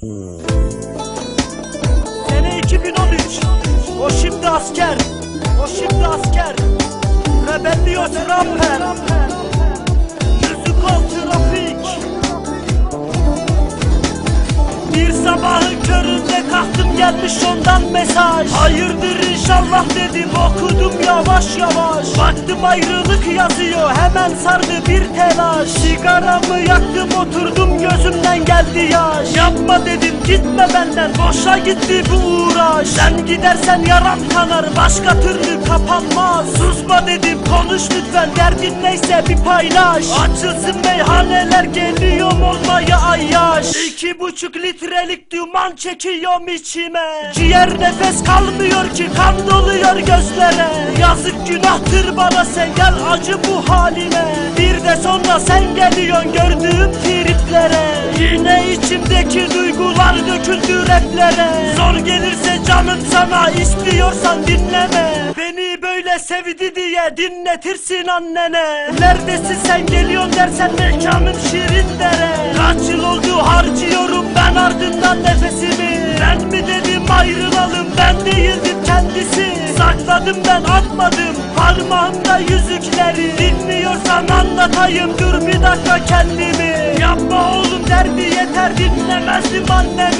Sene 2013 O şimdi asker. O şimdi asker. Rebellios rapper Yüzü kol trafik. Bir sabahın köründe kalktım gelmiş ondan mesaj. Hayırdır inşallah dedim okudum yavaş yavaş. Baktım ayrılık yazıyor hemen sardı bir telaş. Sigaramı yaktım oturdum gözümden geldi yaş. Yapma dedim gitme benden boşa gitti bu uğraş. Sen gidersen yaram kanar başka türlü kapanmaz Susma dedim konuş lütfen derdin neyse bir paylaş. Açılsın meyhaneler geliyorum olmaya ayyaş. İki buçuk litrelik duman çekiyorum içime. Ciğer nefes kalmıyor ki kan doluyor gözlere. Yazık günahtır bana sen gel acı bu halime Bir de sonra sen geliyorsun gördüğüm triplere Yine içimdeki duygular döküldü raplere Zor gelirse canım sana istiyorsan dinleme. Beni böyle sevdi diye dinletirsin annene. Neredesin sen geliyorsun dersen mekanım şirin dere. Kaç yıl oldu harcıyorum ben ardından nefesimi. Ben mi dedim ayrılalım ben değildim kendisi. Sakladım ben atmadım parmağımda yüzükleri. Dinliyorsan anlatayım dur bir dakika kendimi. Yapma oğlum derdi yeter dinlemezdim annemi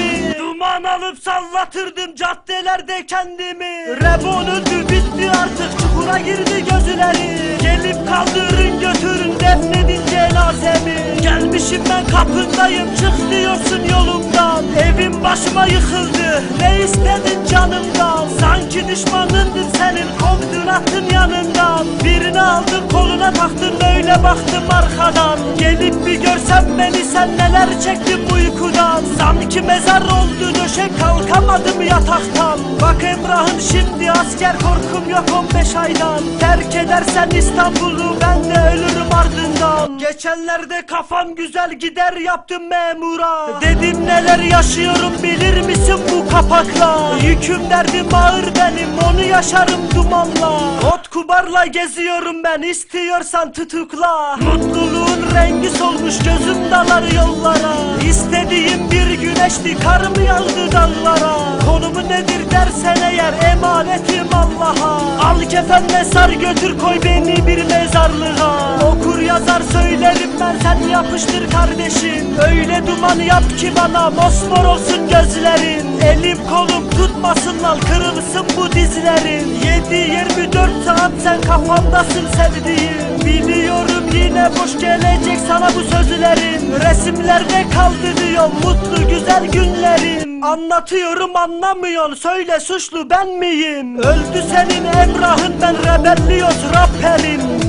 Sallatırdım caddelerde kendimi. Rebon öldü bitti artık. Çukura girdi gözleri. Gelip kaldırın götürün defnedin cenazemi. Gelmişim ben kapındayım. Çık diyorsun yolumdan. Evim başıma yıkıldı. Ne istedin canımdan? Sanki düşmanındım senin kovdun attın yanından. Birini aldın koluna taktın öyle baktım arkadan. Gelip bir görsen beni sen neler çektim uykudan. Sanki mezar yataktan Bak Emrah'ım şimdi asker korkum yok 15 aydan. Terk edersen İstanbul'u ben de ölürüm ardından. Geçenlerde kafam güzel gider yaptım memura. Dedim neler yaşıyorum bilir misin bu kapakla? Yüküm derdim ağır benim onu yaşarım dumanla. Ot kubarla geziyorum ben istiyorsan tutukla. Mutluluğun rengi solmuş gözüm dalar yollara. İstediğim bir güneşti karım yağdı dağlara Konumu dersen eğer emanetim Allah'a. Al kefenle sar götür koy beni bir mezarlığa. Okur yazar söylerim ben sen yapıştır kardeşim. Öyle duman yap ki bana mosmor olsun gözlerin. Elim kolum tutmasın al kırılsın bu dizlerin. 7-24 saat sen kafamdasın sevdiğim. Biliyorum yine boş gelecek sana bu sözlerim. Resimlerde kaldı diyor mutlu güzel günlerim. Anlatıyorum anlamıyorsun söyle suçlu ben miyim? Öldü senin Emrah'ın ben rebellios rapperim